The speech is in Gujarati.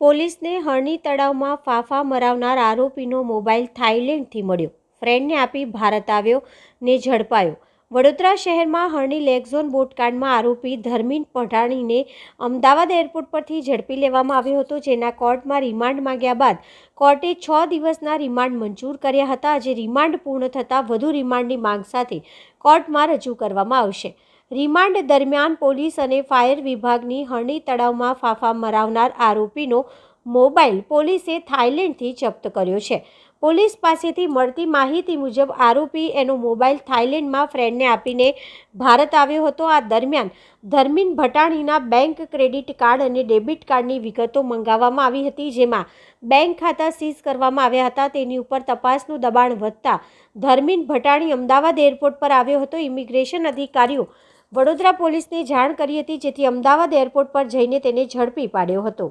પોલીસને હરણી તળાવમાં ફાફા મરાવનાર આરોપીનો મોબાઈલ થાઇલેન્ડથી મળ્યો. ફ્રેન્ડને આપી ભારત આવ્યો ને ઝડપાયો. વડોદરા શહેરમાં હરણી લેગઝોન બોટકાંડમાં આરોપી ધર્મીન પઢાણીને અમદાવાદ એરપોર્ટ પરથી ઝડપી લેવામાં આવ્યો હતો, જેના કોર્ટમાં રિમાન્ડ માંગ્યા બાદ કોર્ટે છ દિવસના રિમાન્ડ મંજૂર કર્યા હતા. આજે રિમાન્ડ પૂર્ણ થતાં વધુ રિમાન્ડની માંગ સાથે કોર્ટમાં રજૂ કરવામાં આવશે. રિમાન્ડ દરમિયાન પોલીસ અને ફાયર વિભાગની હરણી તળાવમાં ફાફા મરાવનાર આરોપીનો મોબાઈલ પોલીસે થાઇલેન્ડથી જપ્ત કર્યો છે. પોલીસ પાસેથી મળતી માહિતી મુજબ આરોપી એનો મોબાઈલ થાઇલેન્ડમાં ફ્રેન્ડને આપીને ભારત આવ્યો હતો. આ દરમિયાન ધર્મીન ભટાણીના બેંક ક્રેડિટ કાર્ડ અને ડેબિટ કાર્ડની વિગતો મંગાવવામાં આવી હતી, જેમાં બેંક ખાતા સીઝ કરવામાં આવ્યા હતા. તેની ઉપર તપાસનું દબાણ વધતા ધર્મીન ભટાણી અમદાવાદ એરપોર્ટ પર આવ્યો હતો. ઇમિગ્રેશન અધિકારીઓ વડોદરા પોલીસને જાણ કરી હતી જેથી અમદાવાદ એરપોર્ટ પર જઈને તેને ઝડપી પાડ્યો હતો.